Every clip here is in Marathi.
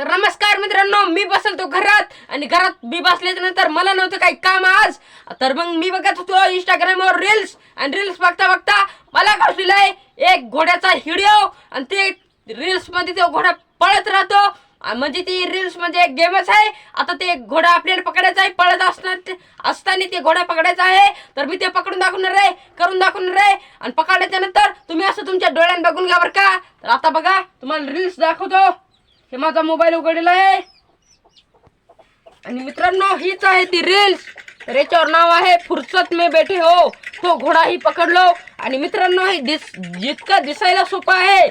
तर नमस्कार मित्रांनो मी बसलतो घरात आणि घरात मी बसल्याच्या नंतर मला नव्हतं काही काम आज. तर मग मी बघत होतो इंस्टाग्रामवर रील्स आणि रील्स बघता बघता मला घडलेलाय एक घोड्याचा व्हिडिओ आणि ते रील्समध्ये तो घोडा पळत राहतो. म्हणजे ती रील्स म्हणजे एक गेमच आहे. आता ते घोडा आपल्याला पकडायचा आहे पळत असणार असताना ते घोडा पकडायचा आहे. तर मी ते पकडून दाखवणार आहे करून दाखवणार आहे. आणि पकडल्याच्या नंतर तुम्ही असं तुमच्या डोळ्यात बघून घ्या बरं का. तर आता बघा तुम्हाला रील्स दाखवतो. हे माझा मोबाईल उघडलेला आहे. आणि मित्रांनो हीच आहे ती रील्स तर याच्यावर नाव आहे फुरसत मे बेठे हो. तो घोडाही पकडलो. आणि मित्रांनो हे दिस जितका दिसायला सोपा आहे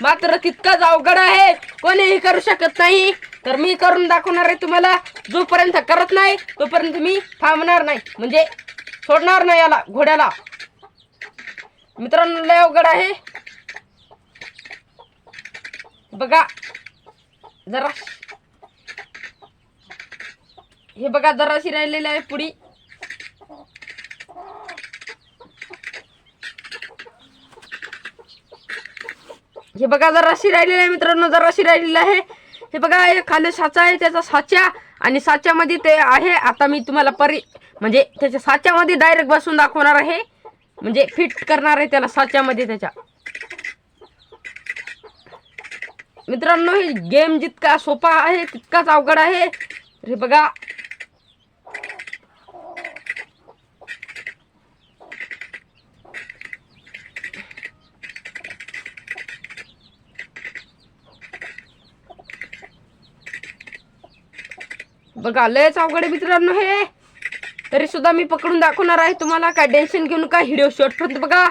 मात्र तितकाच अवघड आहे. कोणीही करू शकत नाही. तर मी करून दाखवणार आहे तुम्हाला. जोपर्यंत करत नाही तोपर्यंत मी थांबणार नाही. म्हणजे सोडणार नाही याला घोड्याला. मित्रांनो लय अवघड आहे. बघा. जरा. हे बघा जराशी राहिलेली आहे पुडी हे बघा जराशी राहिलेली आहे मित्रांनो जराशी राहिलेली आहे. हे बघा हे खाली साचा आहे त्याचा साच्या आणि साच्यामध्ये ते आहे आता मी तुम्हाला परी म्हणजे त्याच्या साच्यामध्ये डायरेक्ट बसून दाखवणार आहे. म्हणजे फिट करणार आहे त्याला साच्यामध्ये त्याच्या. मित्रांनो हे गेम जितका सोपा आहे तितकाच अवघड आहे. तर हे बघा. बघा लयच अवघड आहे मित्रांनो हे. तरी सुद्धा मी पकडून दाखवणार आहे तुम्हाला. काय टेन्शन घेऊन नका व्हिडिओ शेवटपर्यंत बघा.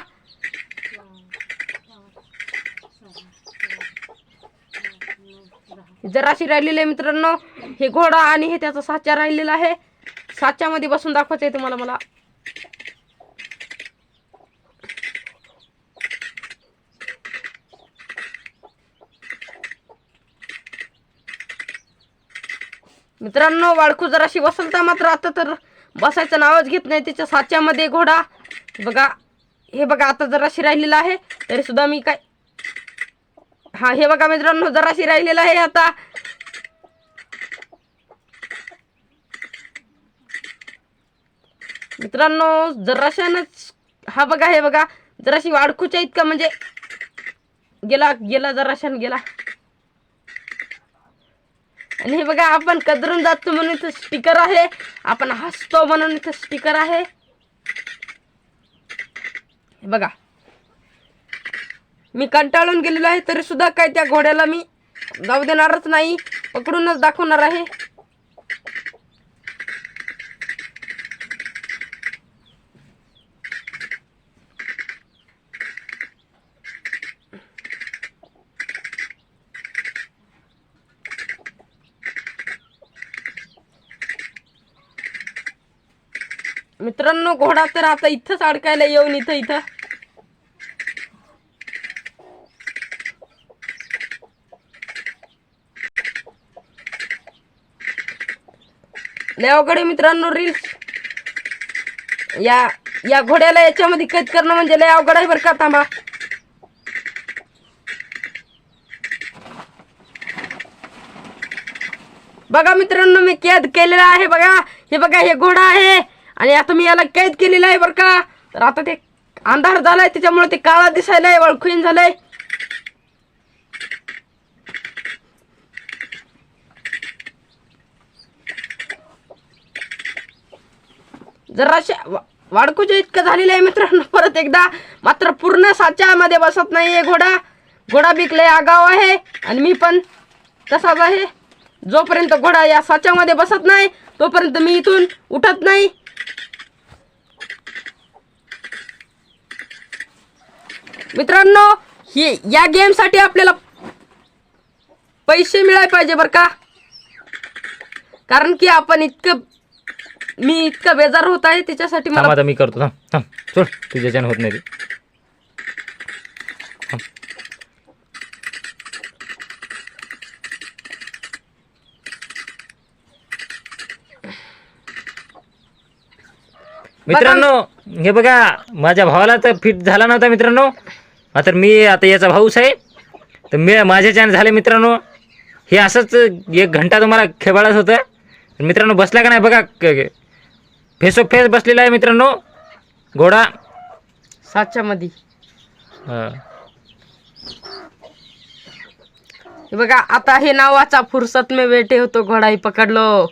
जराशी राहिलेले आहे मित्रांनो. हे घोडा आणि हे त्याचा साचा राहिलेला आहे. साच्यामध्ये बसून दाखवायचं आहे तुम्हाला मला. मित्रांनो वाळखू जराशी बसलता मात्र आता तर बसायचं नावच घेत नाही. त्याच्या साच्यामध्ये घोडा. बघा हे बघा आता जराशी राहिलेला आहे. तरी सुद्धा मी काय हा हे बघा मित्रांनो जराशी राहिलेला आहे आता. मित्रांनो जराशानच हा बघा हे बघा जराशी वाडखूच्या इतका म्हणजे गेला गेला जराशान गेला. आणि हे बघा आपण कदरून जातो म्हणून इथं स्टिकर आहे. आपण हसतो म्हणून इथं स्टिकर आहे. बघा. मी कंटाळून गेलेलो आहे तरी सुद्धा काय त्या घोड्याला मी जाऊ देणारच नाही. पकडूनच दाखवणार आहे. मित्रांनो घोडा तर आता इथंच अडकायला येऊन इथं इथं. लय अवघड मित्रांनो रील या या घोड्याला याच्यामध्ये कैद करणं म्हणजे लय अवघड आहे बरं का थांबा. बघा मित्रांनो मी कैद केलेला आहे बघा. हे बघा हे घोडा आहे. आणि आता मी याला कैद केलेला आहे बरं का. तर आता ते अंधार झालाय त्याच्यामुळे ते काळा दिसायलाय वळखून झालंय. जराशा वा- वाडकूच्या इतकं झालेलं आहे मित्रांनो. परत एकदा मात्र पूर्ण साच्यामध्ये बसत नाही आहे घोडा. घोडा बिकले आगाव आहे. आणि मी पण तसाच आहे. जोपर्यंत घोडा या साच्यामध्ये बसत नाही तोपर्यंत मी इथून उठत नाही. मित्रांनो हे या गेमसाठी आपल्याला पैसे मिळाले पाहिजे बरं का? कारण की आपण इतकं मी इतका बेजार होत आहे त्याच्यासाठी थांब मला आता मी करतो थांब थांब. सोड तुझ्याच्यानं होत नाही ते. मित्रांनो हे बघा माझ्या भावाला तर फिट झाला नव्हता मित्रांनो. मात्र मी आता याचा भाऊच आहे. तर मी माझ्याच्यानं झाले मित्रांनो. हे असंच एक घंटा तुम्हाला खेबाळत होतं. मित्रांनो बसला का नाही? बघा फेस फेस बसलेला आहे मित्रांनो. घोडा. सातच्या मध्ये हा. हे बघा आता हे नावाचा फुरसत में बेटे होतो घोडाही पकडलो.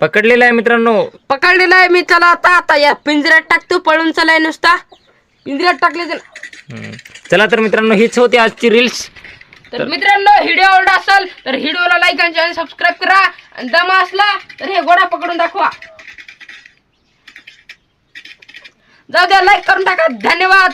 पकडलेला आहे मित्रांनो. पकडलेला आहे मी चला आता आता या पिंजऱ्यात टाकतो पळून चलाय नुसता. पिंजऱ्यात टाकले तर हम्म. चला तर मित्रांनो हीच होती आजची रील्स तर मित्रांनो व्हिडिओ आवडला असेल तर व्हिडिओला लाईक आणि सबस्क्राईब करा. आणि दमा असला तर हे घोडा पकडून दाखवा. जाऊ द्या लाईक करून टाका. धन्यवाद.